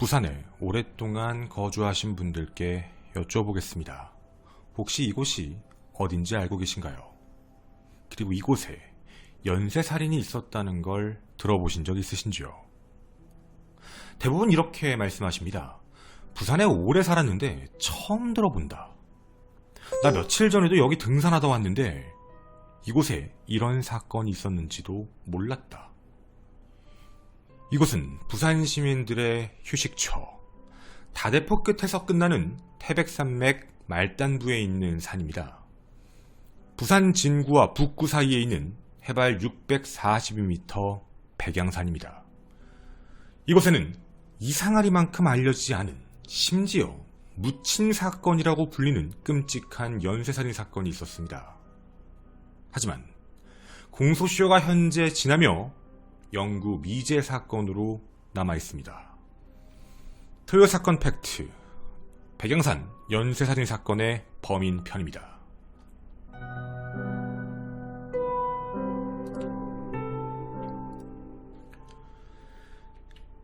부산에 오랫동안 거주하신 분들께 여쭤보겠습니다. 혹시 이곳이 어딘지 알고 계신가요? 그리고 이곳에 연쇄살인이 있었다는 걸 들어보신 적 있으신지요? 대부분 이렇게 말씀하십니다. 부산에 오래 살았는데 처음 들어본다. 나 며칠 전에도 여기 등산하다 왔는데 이곳에 이런 사건이 있었는지도 몰랐다. 이곳은 부산 시민들의 휴식처, 다대포 끝에서 끝나는 태백산맥 말단부에 있는 산입니다. 부산 진구와 북구 사이에 있는 해발 642m 백양산입니다. 이곳에는 이상하리만큼 알려지지 않은 심지어 묻힌 사건이라고 불리는 끔찍한 연쇄살인 사건이 있었습니다. 하지만 공소시효가 현재 지나며 영구 미제 사건으로 남아 있습니다. 토요 사건 팩트 백양산 연쇄살인 사건의 범인 편입니다.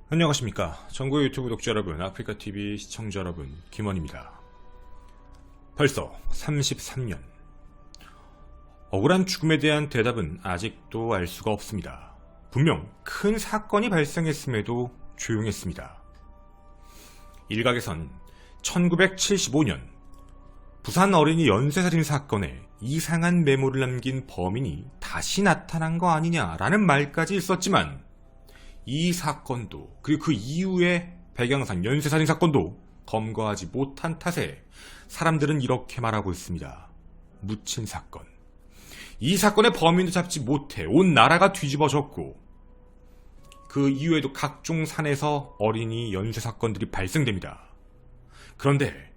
안녕하십니까. 전국 유튜브 독자 여러분, 아프리카 TV 시청자 여러분, 김원입니다. 벌써 33년. 억울한 죽음에 대한 대답은 아직도 알 수가 없습니다. 분명 큰 사건이 발생했음에도 조용했습니다. 일각에선 1975년 부산 어린이 연쇄살인 사건에 이상한 메모를 남긴 범인이 다시 나타난 거 아니냐라는 말까지 있었지만 이 사건도 그리고 그 이후의 백양산 연쇄살인 사건도 검거하지 못한 탓에 사람들은 이렇게 말하고 있습니다. 묻힌 사건. 이 사건의 범인도 잡지 못해 온 나라가 뒤집어졌고 그 이후에도 각종 산에서 어린이 연쇄 사건들이 발생됩니다. 그런데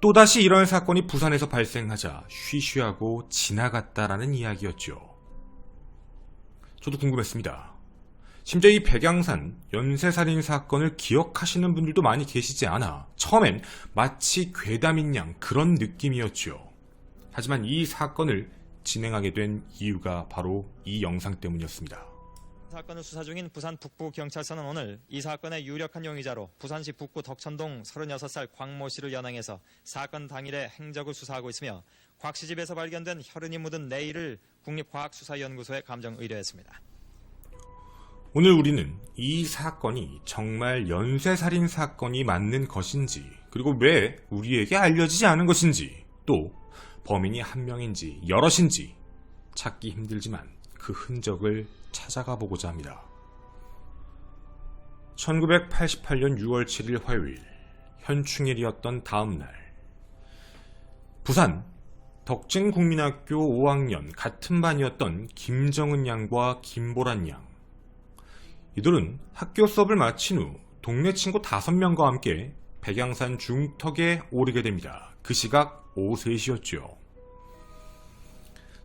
또다시 이런 사건이 부산에서 발생하자 쉬쉬하고 지나갔다라는 이야기였죠. 저도 궁금했습니다. 심지어 이 백양산 연쇄살인 사건을 기억하시는 분들도 많이 계시지 않아 처음엔 마치 괴담인 양 그런 느낌이었죠. 하지만 이 사건을 진행하게 된 이유가 바로 이 영상 때문이었습니다. 사건을 수사 중인 부산 북부 경찰서는 오늘 이 사건의 유력한 용의자로 부산시 북구 덕천동 36살 광모 씨를 연행해서 사건 당일의 행적을 수사하고 있으며 곽 씨 집에서 발견된 혈흔이 묻은 네일을 국립과학수사연구소에 감정 의뢰했습니다. 오늘 우리는 이 사건이 정말 연쇄살인 사건이 맞는 것인지, 그리고 왜 우리에게 알려지지 않은 것인지, 또 범인이 한 명인지 여럿인지 찾기 힘들지만 그 흔적을 찾아가 보고자 합니다. 1988년 6월 7일 화요일, 현충일이었던 다음 날, 부산 덕진국민학교 5학년 같은 반이었던 김정은 양과 김보란 양. 이들은 학교 수업을 마친 후 동네 친구 5명과 함께 백양산 중턱에 오르게 됩니다. 그 시각 오후 3시였죠.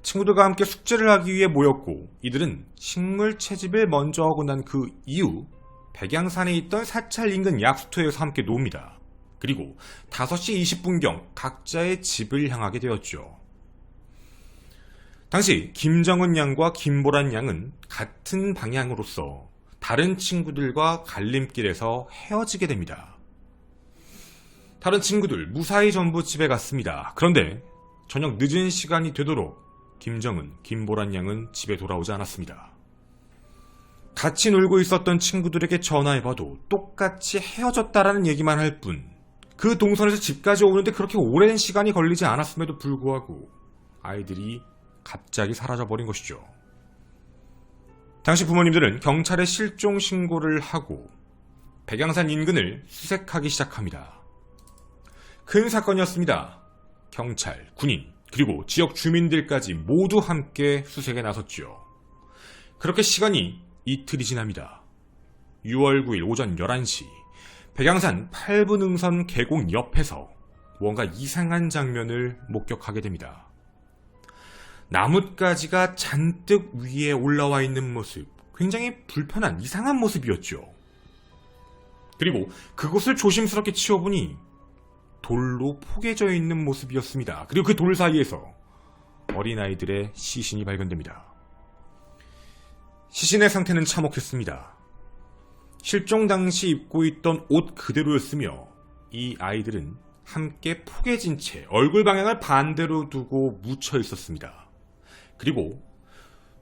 친구들과 함께 숙제를 하기 위해 모였고 이들은 식물 채집을 먼저 하고 난 그 이후 백양산에 있던 사찰 인근 약수터에서 함께 놉니다. 그리고 5시 20분경 각자의 집을 향하게 되었죠. 당시 김정은 양과 김보란 양은 같은 방향으로서 다른 친구들과 갈림길에서 헤어지게 됩니다. 다른 친구들 무사히 전부 집에 갔습니다. 그런데 저녁 늦은 시간이 되도록 김정은, 김보란 양은 집에 돌아오지 않았습니다. 같이 놀고 있었던 친구들에게 전화해봐도 똑같이 헤어졌다라는 얘기만 할 뿐, 그 동선에서 집까지 오는데 그렇게 오랜 시간이 걸리지 않았음에도 불구하고 아이들이 갑자기 사라져버린 것이죠. 당시 부모님들은 경찰에 실종 신고를 하고 백양산 인근을 수색하기 시작합니다. 큰 사건이었습니다. 경찰, 군인, 그리고 지역 주민들까지 모두 함께 수색에 나섰죠. 그렇게 시간이 이틀이 지납니다. 6월 9일 오전 11시 백양산 8분 응선 계곡 옆에서 뭔가 이상한 장면을 목격하게 됩니다. 나뭇가지가 잔뜩 위에 올라와 있는 모습, 굉장히 불편한 이상한 모습이었죠. 그리고 그곳을 조심스럽게 치워보니 돌로 포개져 있는 모습이었습니다. 그리고 그 돌 사이에서 어린아이들의 시신이 발견됩니다. 시신의 상태는 참혹했습니다. 실종 당시 입고 있던 옷 그대로였으며 이 아이들은 함께 포개진 채 얼굴 방향을 반대로 두고 묻혀 있었습니다. 그리고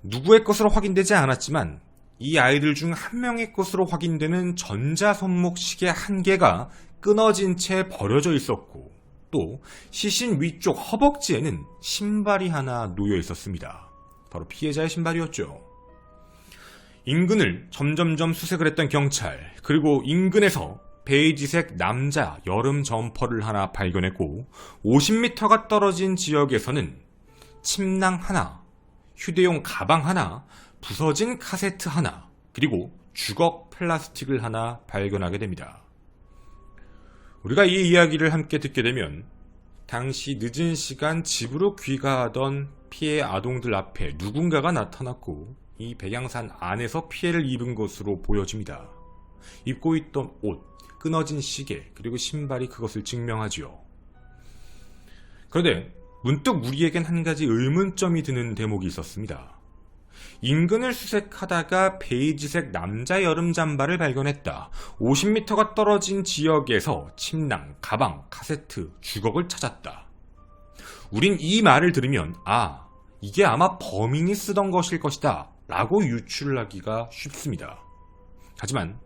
누구의 것으로 확인되지 않았지만 이 아이들 중 한 명의 것으로 확인되는 전자 손목 시계 한 개가 끊어진 채 버려져 있었고 또 시신 위쪽 허벅지에는 신발이 하나 놓여 있었습니다. 바로 피해자의 신발이었죠. 인근을 점점점 수색을 했던 경찰, 그리고 인근에서 베이지색 남자 여름 점퍼를 하나 발견했고, 50m가 떨어진 지역에서는 침낭 하나, 휴대용 가방 하나, 부서진 카세트 하나, 그리고 주걱 플라스틱을 하나 발견하게 됩니다. 우리가 이 이야기를 함께 듣게 되면, 당시 늦은 시간 집으로 귀가하던 피해 아동들 앞에 누군가가 나타났고 이 백양산 안에서 피해를 입은 것으로 보여집니다. 입고 있던 옷, 끊어진 시계, 그리고 신발이 그것을 증명하지요. 그런데 문득 우리에겐 한 가지 의문점이 드는 대목이 있었습니다. 인근을 수색하다가 베이지색 남자 여름 잠바를 발견했다. 50m가 떨어진 지역에서 침낭, 가방, 카세트, 주걱을 찾았다. 우린 이 말을 들으면 아, 이게 아마 범인이 쓰던 것일 것이다 라고 유출하기가 쉽습니다. 하지만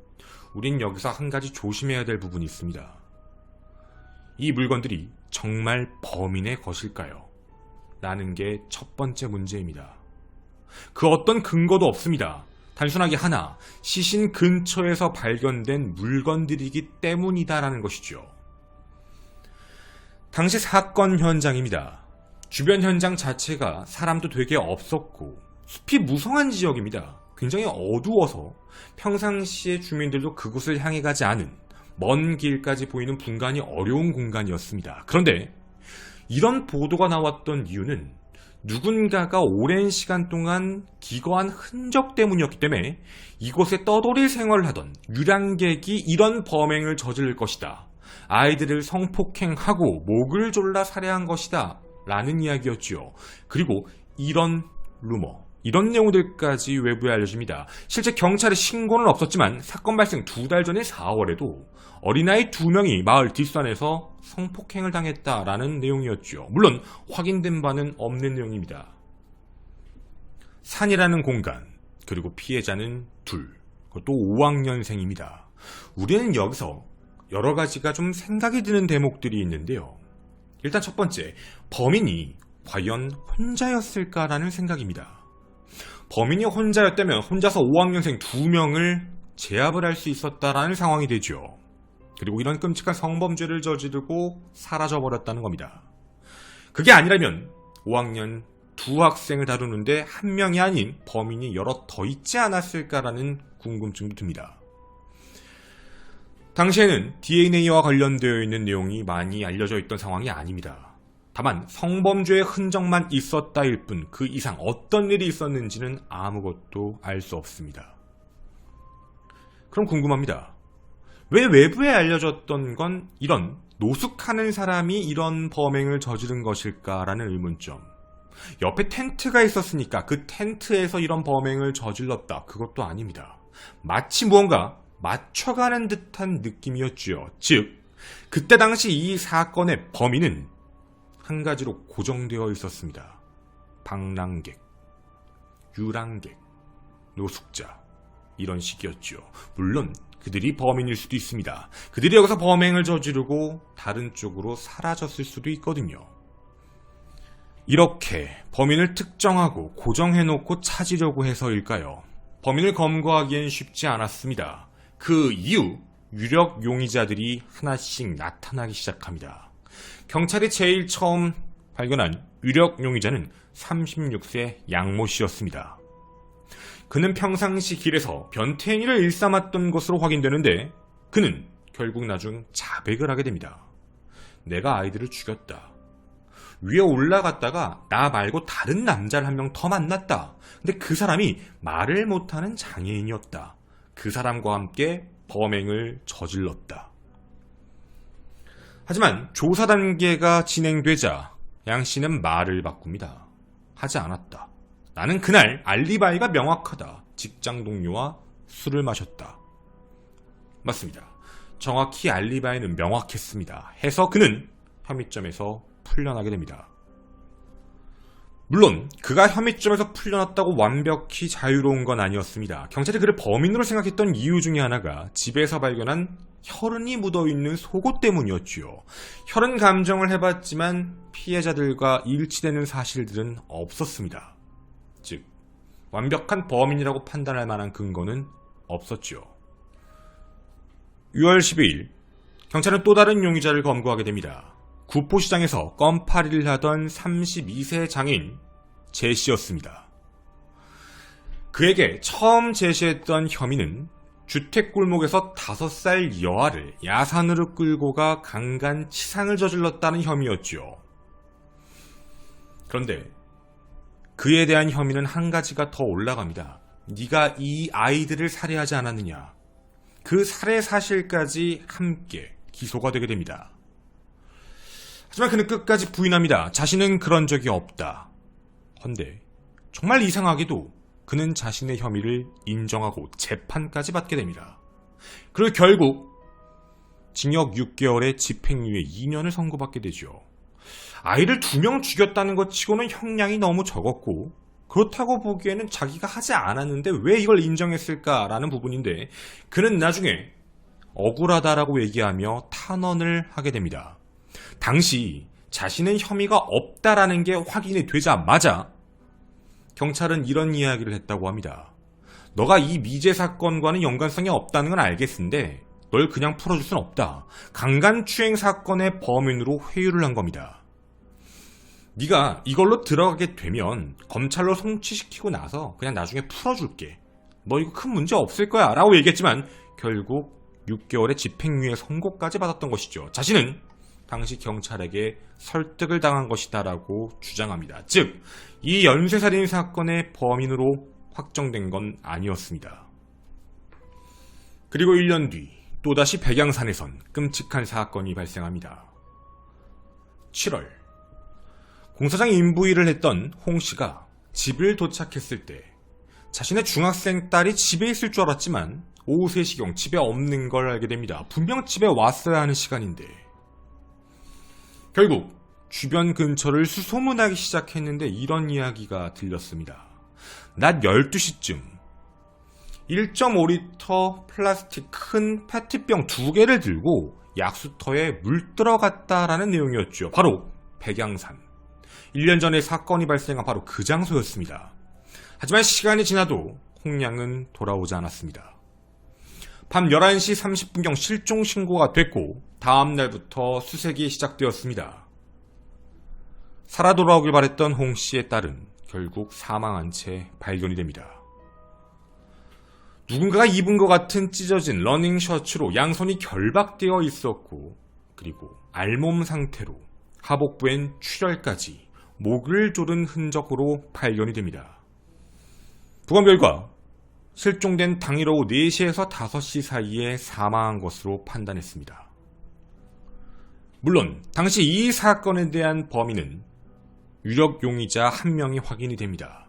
우린 여기서 한 가지 조심해야 될 부분이 있습니다. 이 물건들이 정말 범인의 것일까요? 라는 게 첫 번째 문제입니다. 그 어떤 근거도 없습니다. 단순하게 하나, 시신 근처에서 발견된 물건들이기 때문이다라는 것이죠. 당시 사건 현장입니다. 주변 현장 자체가 사람도 되게 없었고 숲이 무성한 지역입니다. 굉장히 어두워서 평상시에 주민들도 그곳을 향해 가지 않은 먼 길까지 보이는 분간이 어려운 공간이었습니다. 그런데 이런 보도가 나왔던 이유는 누군가가 오랜 시간 동안 기거한 흔적 때문이었기 때문에 이곳에 떠돌이 생활을 하던 유량객이 이런 범행을 저지를 것이다. 아이들을 성폭행하고 목을 졸라 살해한 것이다. 라는 이야기였지요. 그리고 이런 루머, 이런 내용들까지 외부에 알려집니다. 실제 경찰의 신고는 없었지만 사건 발생 두 달 전의 4월에도 어린아이 두 명이 마을 뒷산에서 성폭행을 당했다라는 내용이었죠. 물론 확인된 바는 없는 내용입니다. 산이라는 공간, 그리고 피해자는 둘, 그것도 5학년생입니다. 우리는 여기서 여러 가지가 좀 생각이 드는 대목들이 있는데요. 일단 첫 번째, 범인이 과연 혼자였을까라는 생각입니다. 범인이 혼자였다면 혼자서 5학년생 2명을 제압을 할 수 있었다라는 상황이 되죠. 그리고 이런 끔찍한 성범죄를 저지르고 사라져버렸다는 겁니다. 그게 아니라면 5학년 두 학생을 다루는데 한 명이 아닌 범인이 여러 더 있지 않았을까라는 궁금증도 듭니다. 당시에는 DNA와 관련되어 있는 내용이 많이 알려져 있던 상황이 아닙니다. 다만 성범죄의 흔적만 있었다일 뿐 그 이상 어떤 일이 있었는지는 아무것도 알 수 없습니다. 그럼 궁금합니다. 왜 외부에 알려졌던 건 이런 노숙하는 사람이 이런 범행을 저지른 것일까라는 의문점. 옆에 텐트가 있었으니까 그 텐트에서 이런 범행을 저질렀다. 그것도 아닙니다. 마치 무언가 맞춰가는 듯한 느낌이었지요. 즉, 그때 당시 이 사건의 범인은 한 가지로 고정되어 있었습니다. 방랑객, 유랑객, 노숙자. 이런 식이었죠. 물론 그들이 범인일 수도 있습니다. 그들이 여기서 범행을 저지르고 다른 쪽으로 사라졌을 수도 있거든요. 이렇게 범인을 특정하고 고정해놓고 찾으려고 해서일까요? 범인을 검거하기엔 쉽지 않았습니다. 그 이후 유력 용의자들이 하나씩 나타나기 시작합니다. 경찰이 제일 처음 발견한 유력 용의자는 36세 양모 씨였습니다. 그는 평상시 길에서 변태인이를 일삼았던 것으로 확인되는데 그는 결국 나중 자백을 하게 됩니다. 내가 아이들을 죽였다. 위에 올라갔다가 나 말고 다른 남자를 한 명 더 만났다. 근데 그 사람이 말을 못하는 장애인이었다. 그 사람과 함께 범행을 저질렀다. 하지만 조사 단계가 진행되자 양 씨는 말을 바꿉니다. 하지 않았다. 나는 그날 알리바이가 명확하다. 직장 동료와 술을 마셨다. 맞습니다. 정확히 알리바이는 명확했습니다. 해서 그는 혐의점에서 풀려나게 됩니다. 물론 그가 혐의점에서 풀려났다고 완벽히 자유로운 건 아니었습니다. 경찰이 그를 범인으로 생각했던 이유 중에 하나가 집에서 발견한 혈흔이 묻어있는 속옷 때문이었지요. 혈흔 감정을 해봤지만 피해자들과 일치되는 사실들은 없었습니다. 즉 완벽한 범인이라고 판단할 만한 근거는 없었지요. 6월 12일 경찰은 또 다른 용의자를 검거하게 됩니다. 구포시장에서 껌파리를 하던 32세 장인 제시였습니다. 그에게 처음 제시했던 혐의는 주택 골목에서 5살 여아를 야산으로 끌고 가 강간 치상을 저질렀다는 혐의였죠. 그런데 그에 대한 혐의는 한 가지가 더 올라갑니다. 네가 이 아이들을 살해하지 않았느냐. 그 살해 사실까지 함께 기소가 되게 됩니다. 하지만 그는 끝까지 부인합니다. 자신은 그런 적이 없다. 헌데 정말 이상하게도 그는 자신의 혐의를 인정하고 재판까지 받게 됩니다. 그리고 결국 징역 6개월에 집행유예 2년을 선고받게 되죠. 아이를 두 명 죽였다는 것 치고는 형량이 너무 적었고 그렇다고 보기에는 자기가 하지 않았는데 왜 이걸 인정했을까라는 부분인데 그는 나중에 억울하다라고 얘기하며 탄원을 하게 됩니다. 당시 자신은 혐의가 없다라는 게 확인이 되자마자 경찰은 이런 이야기를 했다고 합니다. 너가 이 미제 사건과는 연관성이 없다는 건 알겠는데 널 그냥 풀어줄 순 없다. 강간추행 사건의 범인으로 회유를 한 겁니다. 네가 이걸로 들어가게 되면 검찰로 송치시키고 나서 그냥 나중에 풀어줄게. 너 이거 큰 문제 없을 거야 라고 얘기했지만 결국 6개월의 집행유예 선고까지 받았던 것이죠. 자신은 당시 경찰에게 설득을 당한 것이다라고 주장합니다. 즉, 이 연쇄살인 사건의 범인으로 확정된 건 아니었습니다. 그리고 1년 뒤 또다시 백양산에선 끔찍한 사건이 발생합니다. 7월 공사장 인부일을 했던 홍 씨가 집을 도착했을 때 자신의 중학생 딸이 집에 있을 줄 알았지만 오후 3시경 집에 없는 걸 알게 됩니다. 분명 집에 왔어야 하는 시간인데 결국 주변 근처를 수소문하기 시작했는데 이런 이야기가 들렸습니다. 낮 12시쯤 1.5리터 플라스틱 큰 페트병 두 개를 들고 약수터에 물 들어갔다라는 내용이었죠. 바로 백양산. 1년 전에 사건이 발생한 바로 그 장소였습니다. 하지만 시간이 지나도 홍량은 돌아오지 않았습니다. 밤 11시 30분경 실종 신고가 됐고 다음 날부터 수색이 시작되었습니다. 살아 돌아오길 바랬던 홍 씨의 딸은 결국 사망한 채 발견이 됩니다. 누군가가 입은 것 같은 찢어진 러닝 셔츠로 양손이 결박되어 있었고 그리고 알몸 상태로 하복부엔 출혈까지 목을 조른 흔적으로 발견이 됩니다. 부검 결과 실종된 당일 오후 4시에서 5시 사이에 사망한 것으로 판단했습니다. 물론 당시 이 사건에 대한 범인은 유력 용의자 한 명이 확인이 됩니다.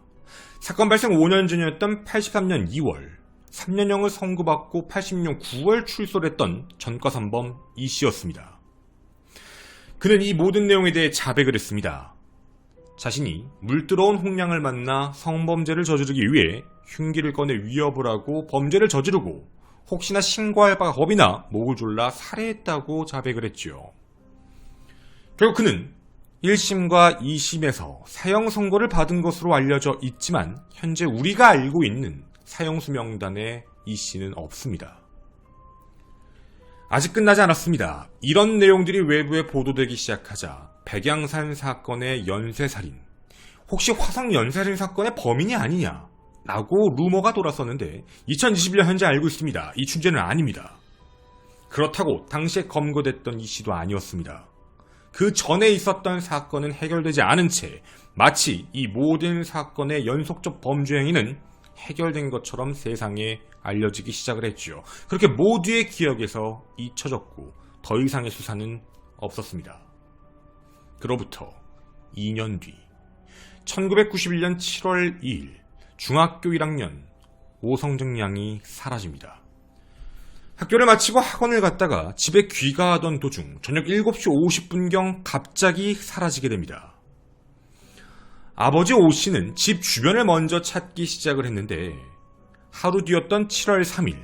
사건 발생 5년 전이었던 83년 2월 3년형을 선고받고 80년 9월 출소를 했던 전과선범 이 씨였습니다. 그는 이 모든 내용에 대해 자백을 했습니다. 자신이 물들어온 홍량을 만나 성범죄를 저지르기 위해 흉기를 꺼내 위협을 하고 범죄를 저지르고 혹시나 신고할 바가 겁이나 목을 졸라 살해했다고 자백을 했지요. 결국 그는 1심과 2심에서 사형 선고를 받은 것으로 알려져 있지만 현재 우리가 알고 있는 사형수 명단에 이 씨는 없습니다. 아직 끝나지 않았습니다. 이런 내용들이 외부에 보도되기 시작하자 백양산 사건의 연쇄살인, 혹시 화성 연쇄살인 사건의 범인이 아니냐? 라고 루머가 돌았었는데 2021년 현재 알고 있습니다. 이 출제는 아닙니다. 그렇다고 당시에 검거됐던 이 씨도 아니었습니다. 그 전에 있었던 사건은 해결되지 않은 채 마치 이 모든 사건의 연속적 범죄 행위는 해결된 것처럼 세상에 알려지기 시작을 했죠. 그렇게 모두의 기억에서 잊혀졌고 더 이상의 수사는 없었습니다. 그로부터 2년 뒤 1991년 7월 2일 중학교 1학년 오성정 양이 사라집니다. 학교를 마치고 학원을 갔다가 집에 귀가하던 도중 저녁 7시 50분경 갑자기 사라지게 됩니다. 아버지 오 씨는 집 주변을 먼저 찾기 시작을 했는데 하루 뒤였던 7월 3일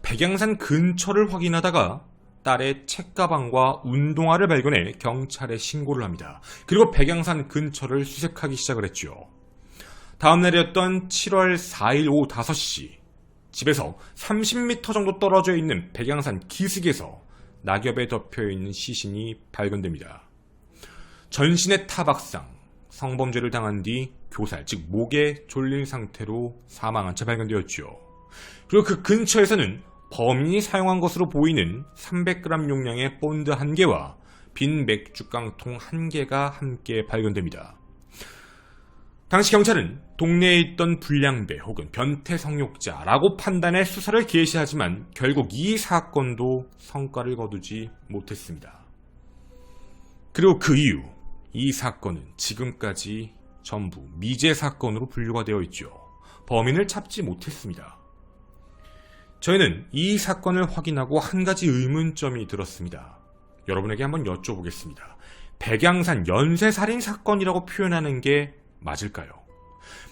백양산 근처를 확인하다가 딸의 책가방과 운동화를 발견해 경찰에 신고를 합니다. 그리고 백양산 근처를 수색하기 시작을 했죠. 다음 날이었던 7월 4일 오후 5시 집에서 30m 정도 떨어져 있는 백양산 기슭에서 낙엽에 덮여 있는 시신이 발견됩니다. 전신의 타박상, 성범죄를 당한 뒤 교살, 즉 목에 졸린 상태로 사망한 채 발견되었죠. 그리고 그 근처에서는 범인이 사용한 것으로 보이는 300g 용량의 본드 한 개와 빈 맥주깡통 한 개가 함께 발견됩니다. 당시 경찰은 동네에 있던 불량배 혹은 변태 성욕자라고 판단해 수사를 개시하지만 결국 이 사건도 성과를 거두지 못했습니다. 그리고 그 이후 이 사건은 지금까지 전부 미제 사건으로 분류가 되어 있죠. 범인을 찾지 못했습니다. 저희는 이 사건을 확인하고 한 가지 의문점이 들었습니다. 여러분에게 한번 여쭤보겠습니다. 백양산 연쇄살인 사건이라고 표현하는 게 맞을까요?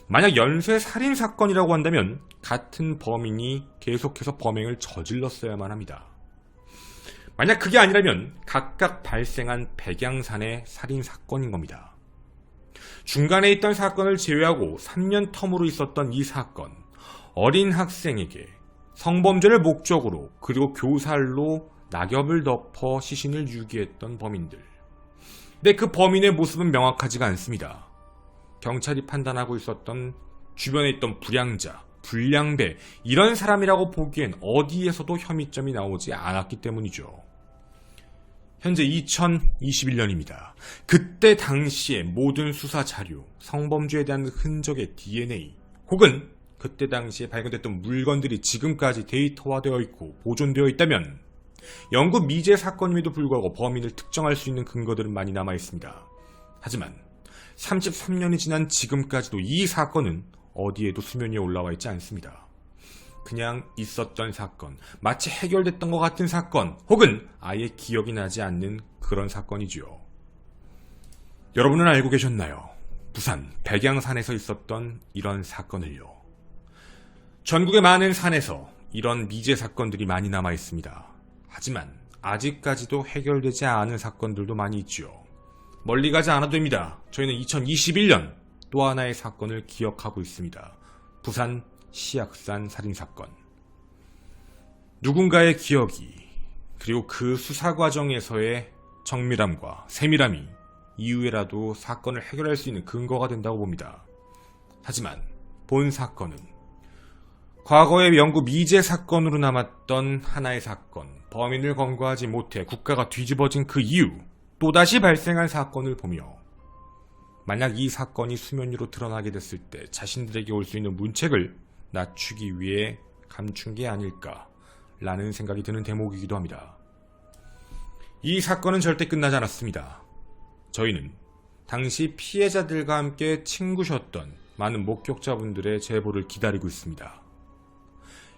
만약 연쇄 살인 사건이라고 한다면 같은 범인이 계속해서 범행을 저질렀어야만 합니다. 만약 그게 아니라면 각각 발생한 백양산의 살인 사건인 겁니다. 중간에 있던 사건을 제외하고 3년 텀으로 있었던 이 사건, 어린 학생에게 성범죄를 목적으로 그리고 교살로 낙엽을 덮어 시신을 유기했던 범인들. 근데 그 범인의 모습은 명확하지가 않습니다. 경찰이 판단하고 있었던 주변에 있던 불량자, 불량배, 이런 사람이라고 보기엔 어디에서도 혐의점이 나오지 않았기 때문이죠. 현재 2021년입니다. 그때 당시의 모든 수사 자료, 성범죄에 대한 흔적의 DNA, 혹은 그때 당시에 발견됐던 물건들이 지금까지 데이터화되어 있고 보존되어 있다면 영구 미제 사건임에도 불구하고 범인을 특정할 수 있는 근거들은 많이 남아 있습니다. 하지만 33년이 지난 지금까지도 이 사건은 어디에도 수면 위에 올라와 있지 않습니다. 그냥 있었던 사건, 마치 해결됐던 것 같은 사건, 혹은 아예 기억이 나지 않는 그런 사건이지요. 여러분은 알고 계셨나요? 부산 백양산에서 있었던 이런 사건을요. 전국의 많은 산에서 이런 미제 사건들이 많이 남아 있습니다. 하지만 아직까지도 해결되지 않은 사건들도 많이 있죠. 멀리 가지 않아도 됩니다. 저희는 2021년 또 하나의 사건을 기억하고 있습니다. 부산 시약산 살인사건. 누군가의 기억이 그리고 그 수사 과정에서의 정밀함과 세밀함이 이후에라도 사건을 해결할 수 있는 근거가 된다고 봅니다. 하지만 본 사건은 과거의 영구 미제 사건으로 남았던 하나의 사건, 범인을 검거하지 못해 국가가 뒤집어진 그 이후 또다시 발생한 사건을 보며 만약 이 사건이 수면 위로 드러나게 됐을 때 자신들에게 올 수 있는 문책을 낮추기 위해 감춘 게 아닐까라는 생각이 드는 대목이기도 합니다. 이 사건은 절대 끝나지 않았습니다. 저희는 당시 피해자들과 함께 친구셨던 많은 목격자분들의 제보를 기다리고 있습니다.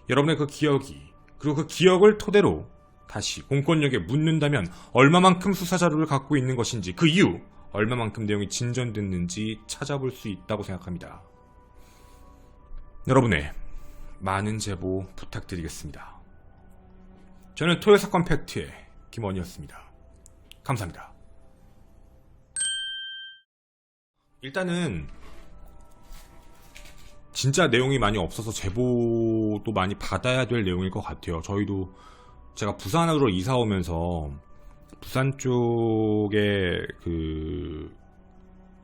여러분의 그 기억이 그리고 그 기억을 토대로 다시 공권력에 묻는다면 얼마만큼 수사 자료를 갖고 있는 것인지 그 이후 얼마만큼 내용이 진전됐는지 찾아볼 수 있다고 생각합니다. 여러분의 많은 제보 부탁드리겠습니다. 저는 토요 사건 팩트의 김원이었습니다. 감사합니다. 일단은 진짜 내용이 많이 없어서 제보도 많이 받아야 될 내용일 것 같아요. 저희도 제가 부산으로 이사 오면서 부산 쪽에 그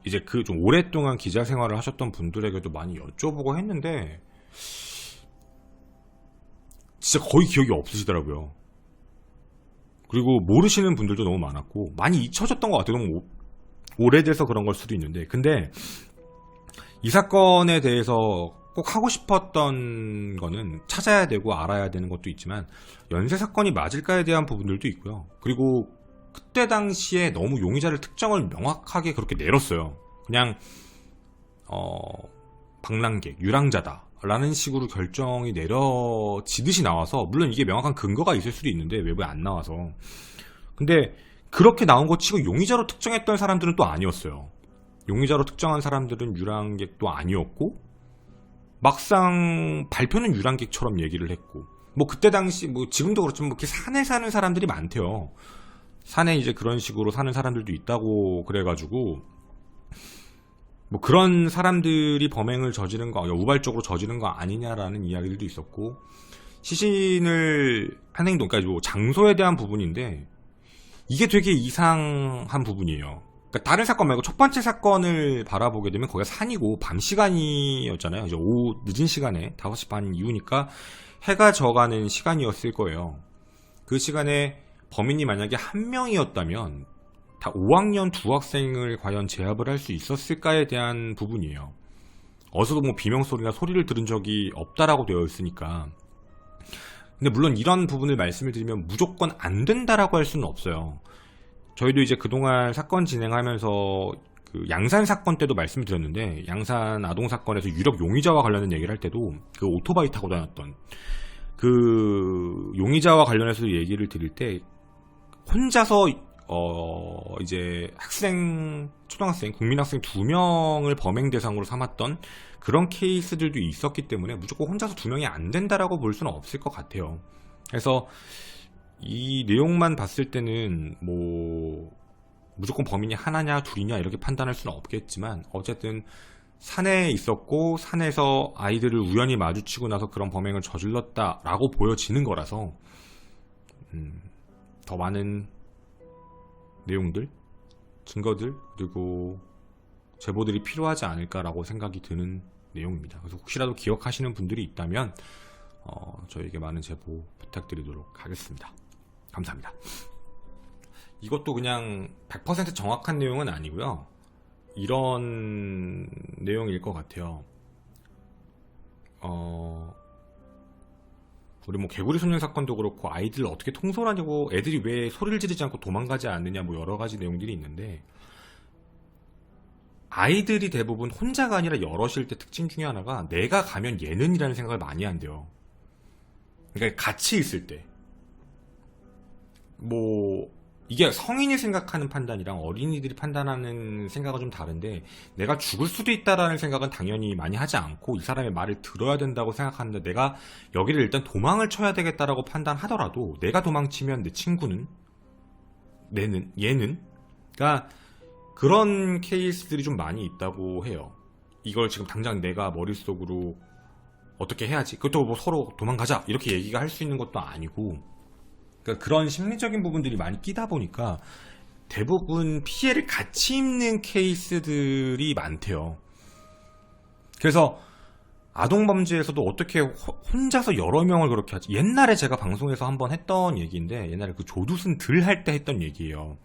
이제 그 좀 오랫동안 기자 생활을 하셨던 분들에게도 많이 여쭤보고 했는데 진짜 거의 기억이 없으시더라고요. 그리고 모르시는 분들도 너무 많았고 많이 잊혀졌던 것 같아요. 너무 오- 오래돼서 그런 걸 수도 있는데 근데 이 사건에 대해서 꼭 하고 싶었던 거는 찾아야 되고 알아야 되는 것도 있지만 연쇄 사건이 맞을까에 대한 부분들도 있고요. 그리고 그때 당시에 너무 용의자를 특정을 명확하게 그렇게 내렸어요. 그냥 어 방랑객, 유랑자다 라는 식으로 결정이 내려지듯이 나와서 물론 이게 명확한 근거가 있을 수도 있는데 외부에 안 나와서 근데 그렇게 나온 거 치고 용의자로 특정했던 사람들은 또 아니었어요. 용의자로 특정한 사람들은 유랑객도 아니었고 막상 발표는 유랑객처럼 얘기를 했고 뭐 그때 당시 뭐 지금도 그렇지만 뭐 이렇게 산에 사는 사람들이 많대요. 산에 이제 그런 식으로 사는 사람들도 있다고 그래가지고 뭐 그런 사람들이 범행을 저지른 거 우발적으로 저지른 거 아니냐라는 이야기들도 있었고 시신을 한 행동 그러니까 요 장소에 대한 부분인데 이게 되게 이상한 부분이에요. 그러니까 다른 사건 말고 첫 번째 사건을 바라보게 되면 거기가 산이고 밤 시간이었잖아요. 이제 오후 늦은 시간에 5시 반 이후니까 해가 져가는 시간이었을 거예요. 그 시간에 범인이 만약에 한 명이었다면 다 5학년 두 학생을 과연 제압을 할 수 있었을까에 대한 부분이에요. 어서도 뭐 비명 소리나 소리를 들은 적이 없다라고 되어 있으니까. 근데 물론 이런 부분을 말씀을 드리면 무조건 안 된다라고 할 수는 없어요. 저희도 이제 그동안 사건 진행하면서 그 양산 사건 때도 말씀을 드렸는데 양산 아동 사건에서 유력 용의자와 관련된 얘기를 할 때도 그 오토바이 타고 다녔던 그 용의자와 관련해서 얘기를 드릴 때 혼자서 어 이제 학생 초등학생 국민학생 두 명을 범행 대상으로 삼았던 그런 케이스들도 있었기 때문에 무조건 혼자서 두 명이 안 된다라고 볼 수는 없을 것 같아요. 그래서 이 내용만 봤을 때는 뭐 무조건 범인이 하나냐 둘이냐 이렇게 판단할 수는 없겠지만 어쨌든 산에 있었고 산에서 아이들을 우연히 마주치고 나서 그런 범행을 저질렀다라고 보여지는 거라서 음, 더 많은 내용들, 증거들 그리고 제보들이 필요하지 않을까라고 생각이 드는 내용입니다. 그래서 혹시라도 기억하시는 분들이 있다면 어, 저에게 많은 제보 부탁드리도록 하겠습니다. 감사합니다. 이것도 그냥 100% 정확한 내용은 아니고요. 이런 내용일 것 같아요. 어, 우리 뭐 개구리 소년 사건도 그렇고 아이들을 어떻게 통솔하냐고 애들이 왜 소리를 지르지 않고 도망가지 않느냐 뭐 여러 가지 내용들이 있는데 아이들이 대부분 혼자가 아니라 여럿일 때 특징 중에 하나가 내가 가면 얘는이라는 생각을 많이 한대요. 그러니까 같이 있을 때. 뭐 이게 성인이 생각하는 판단이랑 어린이들이 판단하는 생각은 좀 다른데 내가 죽을 수도 있다라는 생각은 당연히 많이 하지 않고 이 사람의 말을 들어야 된다고 생각하는데 내가 여기를 일단 도망을 쳐야 되겠다라고 판단하더라도 내가 도망치면 내 친구는 내는 얘는 그러니까 그런 케이스들이 좀 많이 있다고 해요. 이걸 지금 당장 내가 머릿속으로 어떻게 해야지 그것도 뭐 서로 도망가자 이렇게 얘기가 할 수 있는 것도 아니고 그러니까 그런 심리적인 부분들이 많이 끼다 보니까 대부분 피해를 같이 입는 케이스들이 많대요. 그래서 아동 범죄에서도 어떻게 호- 혼자서 여러 명을 그렇게 하지? 옛날에 제가 방송에서 한번 했던 얘기인데 옛날에 그 조두순 들 할 때 했던 얘기예요.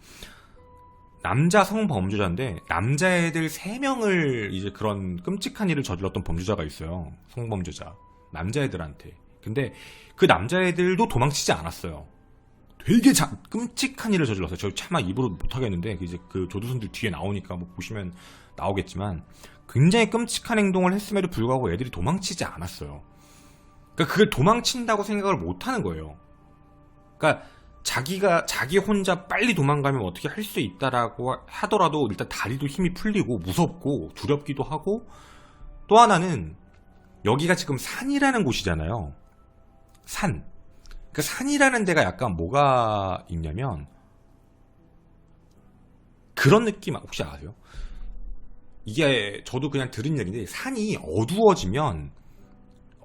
남자 성범죄자인데 남자애들 3명을 이제 그런 끔찍한 일을 저질렀던 범죄자가 있어요. 성범죄자. 남자애들한테. 근데 그 남자애들도 도망치지 않았어요. 되게 자, 끔찍한 일을 저질렀어요. 저 차마 입으로 못하겠는데 이제 그 조두순들 뒤에 나오니까 뭐 보시면 나오겠지만 굉장히 끔찍한 행동을 했음에도 불구하고 애들이 도망치지 않았어요. 그러니까 그걸 도망친다고 생각을 못 하는 거예요. 그러니까 자기가 자기 혼자 빨리 도망가면 어떻게 할 수 있다라고 하더라도 일단 다리도 힘이 풀리고 무섭고 두렵기도 하고 또 하나는 여기가 지금 산이라는 곳이잖아요. 산. 그 산이라는 데가 약간 뭐가 있냐면 그런 느낌 혹시 아세요? 이게 저도 그냥 들은 얘기인데 산이 어두워지면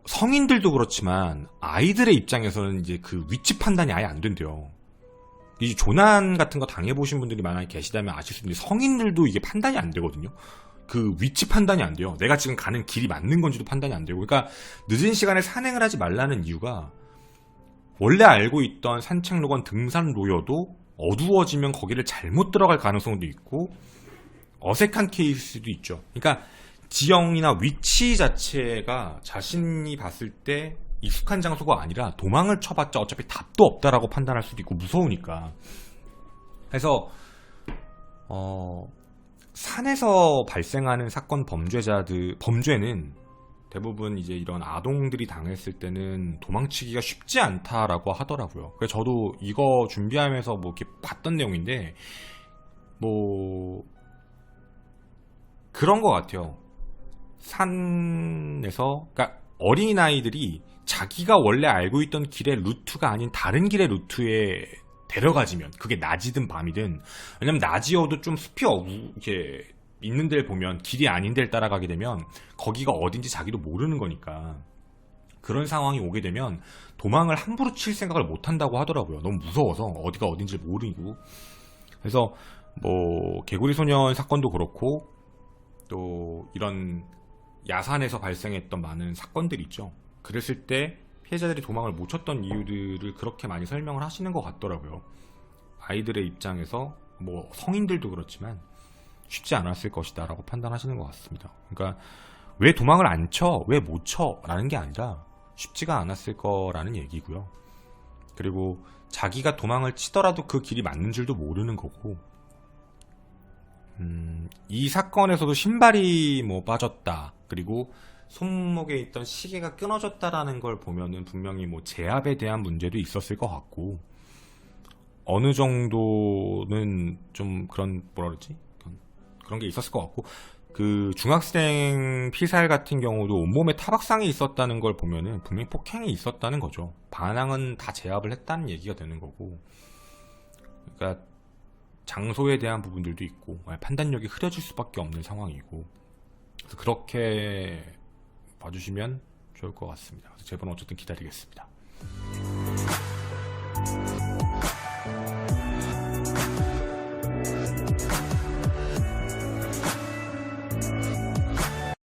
성인들도 그렇지만 아이들의 입장에서는 이제 그 위치 판단이 아예 안 된대요. 이 조난 같은 거 당해보신 분들이 많이 계시다면 아실 수 있는데 성인들도 이게 판단이 안 되거든요. 그 위치 판단이 안 돼요. 내가 지금 가는 길이 맞는 건지도 판단이 안 되고. 그러니까 늦은 시간에 산행을 하지 말라는 이유가 원래 알고 있던 산책로건 등산로여도 어두워지면 거기를 잘못 들어갈 가능성도 있고 어색한 케이스도 있죠. 그러니까 지형이나 위치 자체가 자신이 봤을 때 익숙한 장소가 아니라 도망을 쳐봤자 어차피 답도 없다라고 판단할 수도 있고 무서우니까. 그래서 어 산에서 발생하는 사건 범죄자들 범죄는 대부분 이제 이런 아동들이 당했을 때는 도망치기가 쉽지 않다라고 하더라고요. 그래서 저도 이거 준비하면서 뭐 이렇게 봤던 내용인데 뭐 그런 것 같아요. 산에서 그러니까 어린 아이들이 자기가 원래 알고 있던 길의 루트가 아닌 다른 길의 루트에 데려가지면 그게 낮이든 밤이든 왜냐면 낮이어도 좀 숲이 어, 이렇게 있는 데를 보면 길이 아닌 데를 따라가게 되면 거기가 어딘지 자기도 모르는 거니까 그런 상황이 오게 되면 도망을 함부로 칠 생각을 못 한다고 하더라고요. 너무 무서워서 어디가 어딘지 모르고 그래서 뭐 개구리 소년 사건도 그렇고 또 이런 야산에서 발생했던 많은 사건들 있죠. 그랬을 때 피해자들이 도망을 못 쳤던 이유들을 그렇게 많이 설명을 하시는 것 같더라고요. 아이들의 입장에서 뭐 성인들도 그렇지만 쉽지 않았을 것이다 라고 판단하시는 것 같습니다. 그러니까 왜 도망을 안 쳐? 왜 못 쳐? 라는 게 아니라 쉽지가 않았을 거라는 얘기고요. 그리고 자기가 도망을 치더라도 그 길이 맞는 줄도 모르는 거고 음, 이 사건에서도 신발이 뭐 빠졌다. 그리고 손목에 있던 시계가 끊어졌다라는 걸 보면은 분명히 뭐 제압에 대한 문제도 있었을 것 같고 어느 정도는 좀 그런 뭐라 그러지? 그런- 게 있었을 것 같고 그 중학생 피살 같은 경우도 온몸에 타박상이 있었다는 걸 보면은 분명히 폭행이 있었다는 거죠. 반항은 다 제압을 했다는 얘기가 되는 거고. 그러니까 장소에 대한 부분들도 있고 판단력이 흐려질 수밖에 없는 상황이고 그래서 그렇게 봐주시면 좋을 것 같습니다. 그래서 제본 어쨌든 기다리겠습니다.